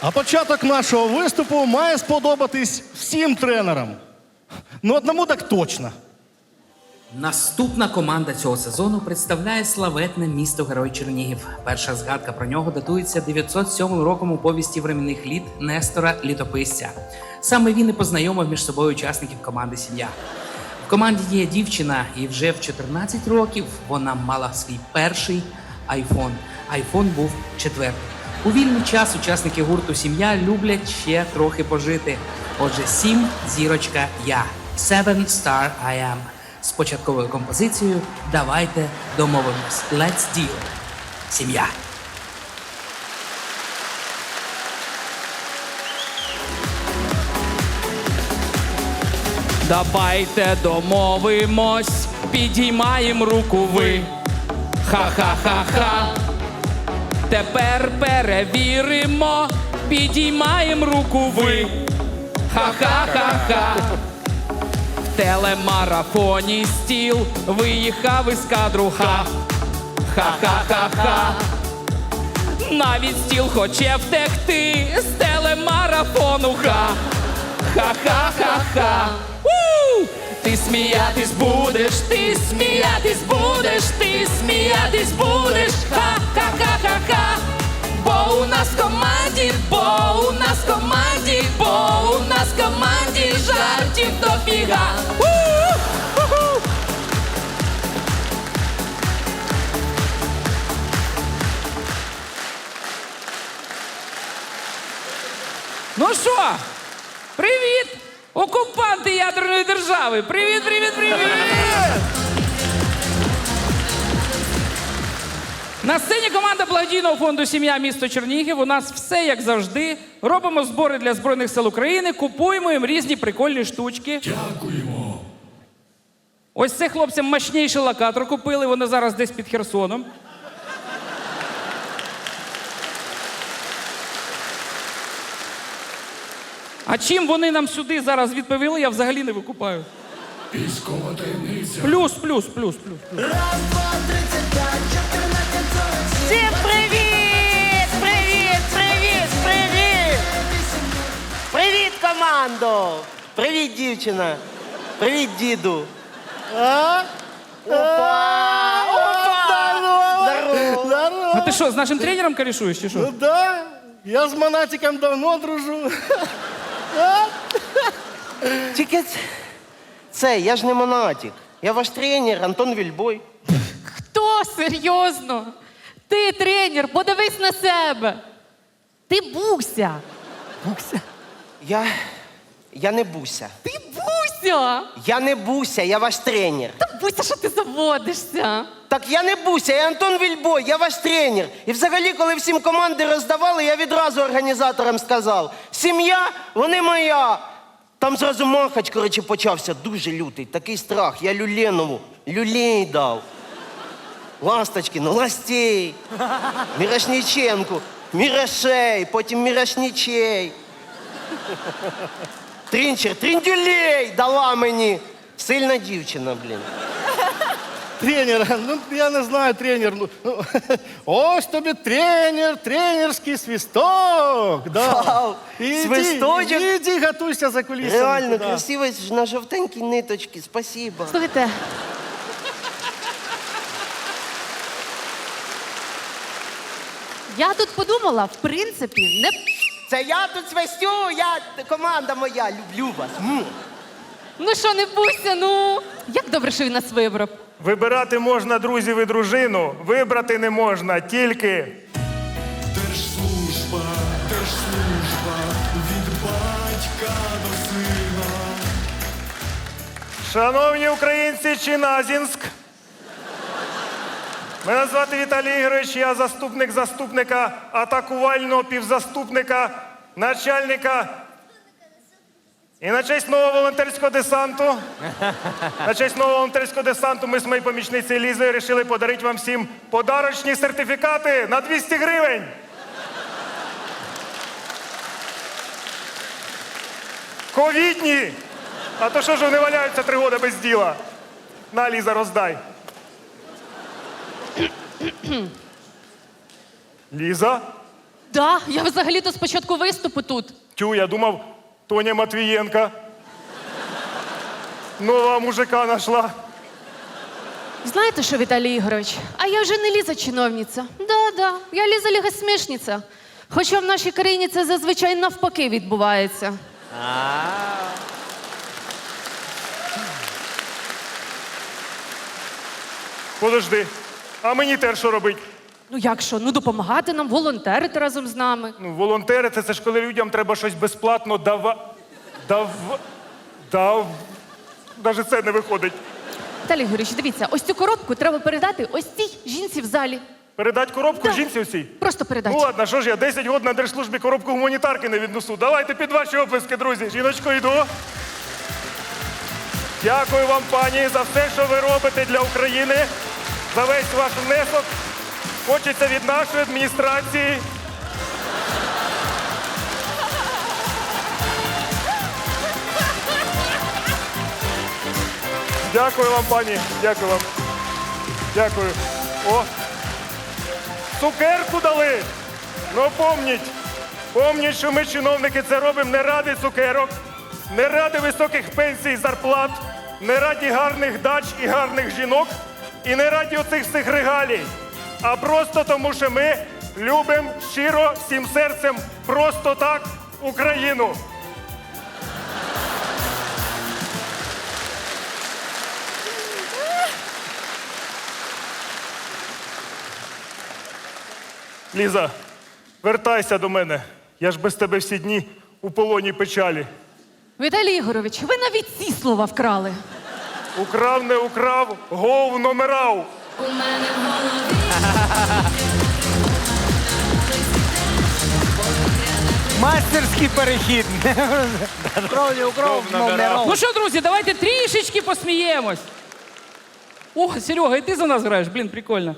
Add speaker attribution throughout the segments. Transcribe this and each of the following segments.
Speaker 1: А початок нашого виступу має сподобатись всім тренерам. Ну, одному так точно.
Speaker 2: Наступна команда цього сезону представляє славетне місто Герой Чернігів. Перша згадка про нього датується 907 роком у повісті временних літ Нестора Літописця. Саме він і познайомив між собою учасників команди Сім'я. В команді є дівчина, і вже в 14 років вона мала свій перший айфон. Айфон був четвертий. У вільний час учасники гурту Сім'я люблять ще трохи пожити. Отже, сім зірочка я. Seven Star I Am. З початковою композицією Давайте домовимось. Let's deal. Сім'я.
Speaker 3: Давайте домовимось, підіймаємо руку ви. Ха-ха-ха-ха. Тепер перевіримо, підіймаємо руку ви. Ха-ха-ха-ха. В телемарафоні стіл виїхав із кадру ха. Ха-ха-ха-ха. Навіть стіл хоче втекти з телемарафону ха. Ха-ха-ха-ха. Ти сміятись будеш, ти сміятись будеш, ти сміятись будеш. Ха-ха-ха-ха-ха. Бо у нас в команді, бо у нас в команді, бо у нас в команді жартів дофіга. У! Ху-ху! Ну що, привіт! Окупанти ядерної держави! Привіт, привіт, привіт! На сцені команда благодійного фонду Сім'я місто Чернігів. У нас все як завжди. Робимо збори для Збройних сил України, купуємо їм різні прикольні штучки. Дякуємо. Ось це хлопцям мощніший локатор купили. Вони зараз десь під Херсоном. А чим вони нам сюди зараз відповіли, я взагалі не викупаю.
Speaker 4: Військова таємниця.
Speaker 3: Плюс, плюс, плюс, плюс. плюс.
Speaker 5: Всім Привіт! Привіт, дівчина! Привіт, діду! А? Опа! Опа! Здорово!
Speaker 1: Здорово.
Speaker 3: А ти що, з нашим тренером корішуєш, чи що?
Speaker 1: Ну да, я з монатиком давно дружу.
Speaker 5: Тільки ц- це, я ж не монатик. Я ваш тренер Антон Вільбой.
Speaker 6: Хто серйозно? Ти тренер, подивись на себе. Ти буся. Буся?
Speaker 5: Я. Я не буся.
Speaker 6: Ти буся!
Speaker 5: Я не буся, я ваш тренер.
Speaker 6: Та буся, що ти заводишся?
Speaker 5: Так я не буся, я Антон Вільбой, я ваш тренер. І взагалі, коли всім команди роздавали, я відразу організаторам сказав: сім'я, вони моя. Там зразу махач, коротше, почався дуже лютий, такий страх. Я Люленову люлей дав. Ласточкину, ластей. Мірошніченку, мірошей, потім мірошнічей. Трінчер, тріндюлей дала мені. Сильна дівчина, блін.
Speaker 1: Тренер, ну я не знаю, тренер. Ну, ну, ось тобі тренер, тренерський свисток. Да.
Speaker 5: Вау,
Speaker 1: Іди,
Speaker 5: свисточок?
Speaker 1: Іди, готуйся за кулісами.
Speaker 5: Реально
Speaker 1: да.
Speaker 5: красиво на жовтенькій ниточці. Спасибо.
Speaker 6: Слухайте. Я тут подумала, в принципі, не.
Speaker 5: Це я тут свистю, я команда моя, люблю вас. М.
Speaker 6: Ну що, не буся, ну. Як добре, що він нас вибрав.
Speaker 7: Вибирати можна друзів і дружину, вибрати не можна тільки.
Speaker 4: Держслужба, держслужба від батька до сина.
Speaker 7: Шановні українці, Чиназінськ. Мене звати Віталій Ігорович, я заступник заступника, атакувального півзаступника, начальника. І на честь нового волонтерського десанту. На честь нового волонтерського десанту ми з моєю помічницею Лізою вирішили подарити вам всім подарочні сертифікати на 200 гривень. Ковідні! А то що ж вони валяються три роки без діла? На, Ліза, роздай. Ліза?
Speaker 6: Да, я взагалі-то спочатку виступу тут.
Speaker 7: Тю, я думав, Тоня Матвієнка. Нова мужика нашла.
Speaker 6: Знаєте що, Віталій Ігорович? А я вже не ліза чиновниця. Да, да, я ліза лігосмішниця. Хоча в нашій країні це зазвичай навпаки відбувається.
Speaker 7: Подожди. А мені теж що робить?
Speaker 6: Ну як що? Ну допомагати нам, волонтерити разом з нами.
Speaker 7: Ну, волонтери це, ж коли людям треба щось безплатно дава. Дав. Дав. Даже це не виходить.
Speaker 6: Віталій Ігорович, дивіться, ось цю коробку треба передати ось цій жінці в залі.
Speaker 7: Передать коробку
Speaker 6: Да.
Speaker 7: жінці всій?
Speaker 6: Просто передати.
Speaker 7: Ну ладно, що ж я 10 років на держслужбі коробку гуманітарки не віднесу. Давайте під ваші оплески, друзі. Жіночко, йду. Дякую вам, пані, за все, що ви робите для України, за весь ваш внесок. Хочеться від нашої адміністрації. Дякую вам, пані. Дякую вам. Дякую. О, Цукерку дали. Ну помніть, помніть, що ми, чиновники, це робимо не ради цукерок, не ради високих пенсій і зарплат, не раді гарних дач і гарних жінок, і не раді оцих всіх регалій, а просто тому, що ми любимо щиро всім серцем просто так Україну. Ліза, вертайся до мене. Я ж без тебе всі дні у полоні печалі.
Speaker 6: Віталій Ігорович, ви навіть ці слова вкрали.
Speaker 7: Украв, не украв, гов номерав.
Speaker 8: Мастерський перехід. Кров'я у кров, номеров.
Speaker 3: Ну що, друзі, давайте трішечки посміємось. О, Серега, і ти за нас граєш, блін, прикольно.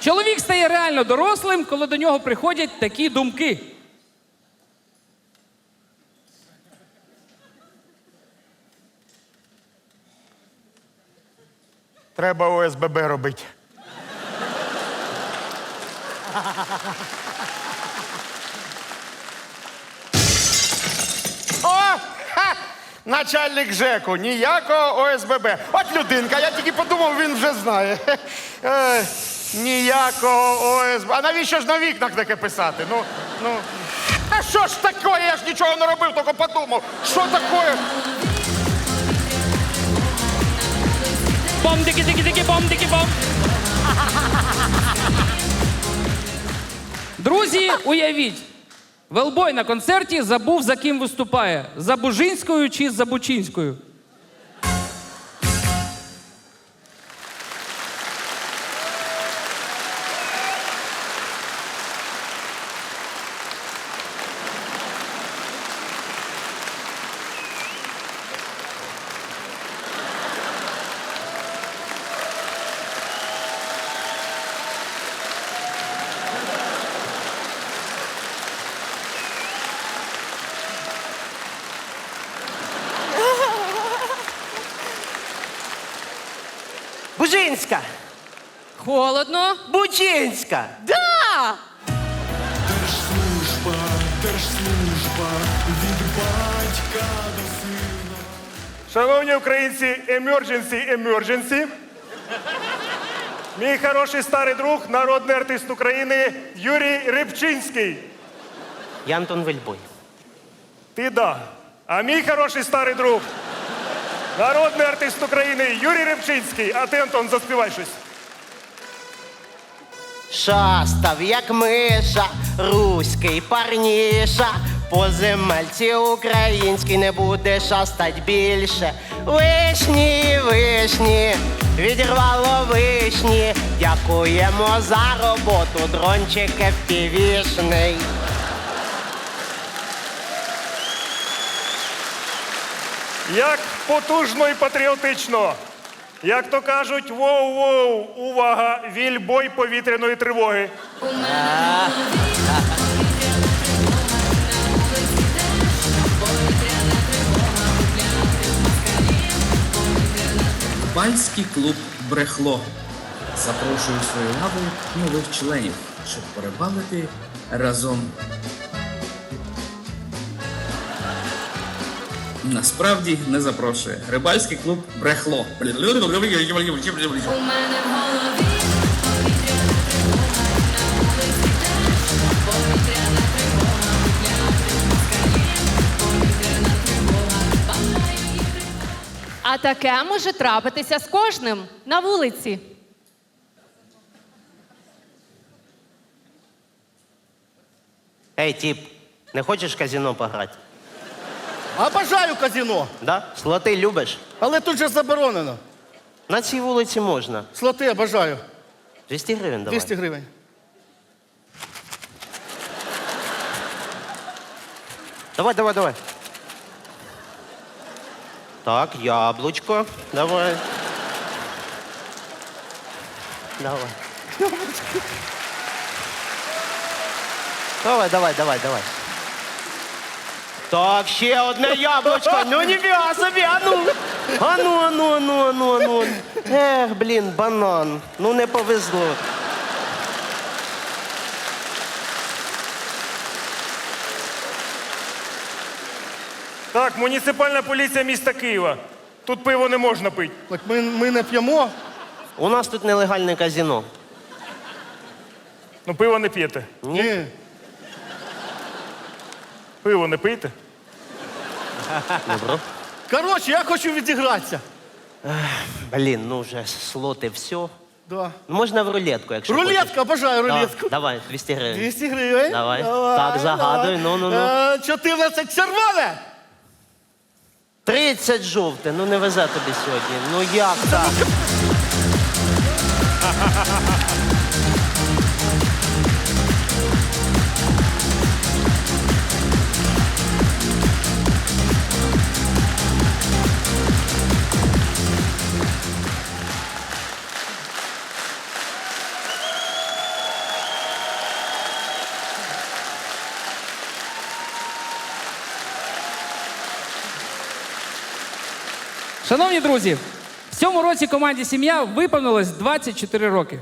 Speaker 3: Чоловік стає реально дорослим, коли до нього приходять такі думки.
Speaker 8: Треба ОСББ робити.
Speaker 9: О! Ха! Начальник ЖЕКу, ніякого ОСББ. От людинка, я тільки подумав, він вже знає. Е, ніякого ОСББ. А навіщо ж на вікнах таке писати? Ну, ну. А що ж таке? Я ж нічого не робив, тільки подумав. Що таке?
Speaker 3: Бом дики дики дики бом дики бом Друзі, уявіть, Велбой на концерті забув, за ким виступає: за Бужинською чи за Бучинською.
Speaker 5: Бужинська!
Speaker 6: Холодно.
Speaker 5: Бучинська!
Speaker 6: Да!
Speaker 4: Держслужба, держслужба, від батька до сина.
Speaker 7: Шановні українці, емердженсі, емердженсі. Мій хороший старий друг, народний артист України Юрій Рибчинський.
Speaker 5: Я Антон Вельбой.
Speaker 7: Ти да. А мій хороший старий друг, народний артист України Юрій Рибчинський. А ти, Антон, заспівай щось.
Speaker 5: Шастав, як миша, руський парніша. По земельці українській не буде шастать більше. Вишні, вишні, відірвало вишні. Дякуємо за роботу, дрончик впівішний.
Speaker 7: Як потужно і патріотично. Як то кажуть, воу-воу, увага, вільбой повітряної тривоги.
Speaker 2: Бальський клуб Брехло. Запрошую свою лаву нових членів, щоб порибалити разом. Насправді не запрошує. Рибальський клуб брехло.
Speaker 3: У мене в голові
Speaker 6: А таке може трапитися з кожним на вулиці.
Speaker 5: Ей, тип, не хочеш в казино пограти?
Speaker 1: Обожаю казино,
Speaker 5: Да? Слоти любиш?
Speaker 1: але тут же заборонено.
Speaker 5: На цій вулиці можна.
Speaker 1: Слоти обожаю.
Speaker 5: 200 гривень давай.
Speaker 1: 200 гривень.
Speaker 5: Давай, давай, давай. Так, яблучко. Давай. Давай. Давай, давай, давай, давай. Так, ще одне яблучко. Ну не собі, а ну. А ну, а ну, а ну, а ну, а ну. Ех, блін, банан. Ну не повезло.
Speaker 7: Так, муніципальна поліція міста Києва. Тут пиво не можна пити.
Speaker 1: Так ми, ми не п'ємо.
Speaker 5: У нас тут нелегальне казино.
Speaker 7: Ну, пиво не п'єте.
Speaker 1: Ні.
Speaker 7: Пиво не пийте.
Speaker 5: Добро.
Speaker 1: Коротше, я хочу відігратися.
Speaker 5: Блін, ну вже слоти все.
Speaker 1: Да.
Speaker 5: Можна в рулетку, якщо хочеш.
Speaker 1: Рулетка, обожаю
Speaker 5: Да,
Speaker 1: рулетку.
Speaker 5: Давай, 200 гривень.
Speaker 1: 200 гривень.
Speaker 5: Давай. Так, загадуй, ну, ну, ну.
Speaker 1: Е, 14 червоне.
Speaker 5: 30 жовте, ну не везе тобі сьогодні. Ну як так?
Speaker 3: Шановні друзі, в цьому році команді Сім'я виповнилось 24 роки.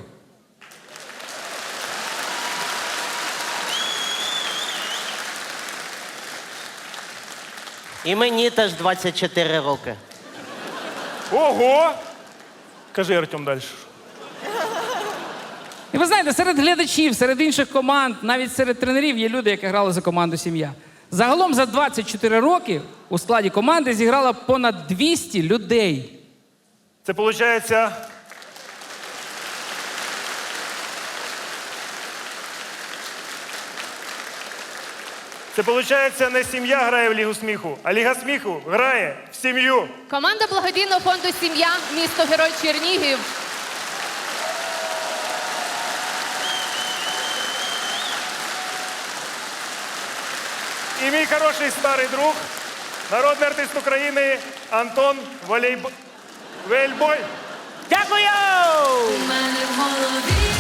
Speaker 5: І мені теж 24 роки.
Speaker 7: Ого! Кажи Артем далі.
Speaker 3: І ви знаєте, серед глядачів, серед інших команд, навіть серед тренерів є люди, які грали за команду Сім'я. Загалом за 24 роки у складі команди зіграло понад 200 людей.
Speaker 7: Це виходить. Це виходить, не сім'я грає в Лігу сміху, а Ліга сміху грає в сім'ю.
Speaker 6: Команда благодійного фонду Сім'я, місто Герой Чернігів.
Speaker 7: І мій хороший старий друг, народний артист України Антон Валейб... Вельбой.
Speaker 5: Дякую!
Speaker 3: У мене в голові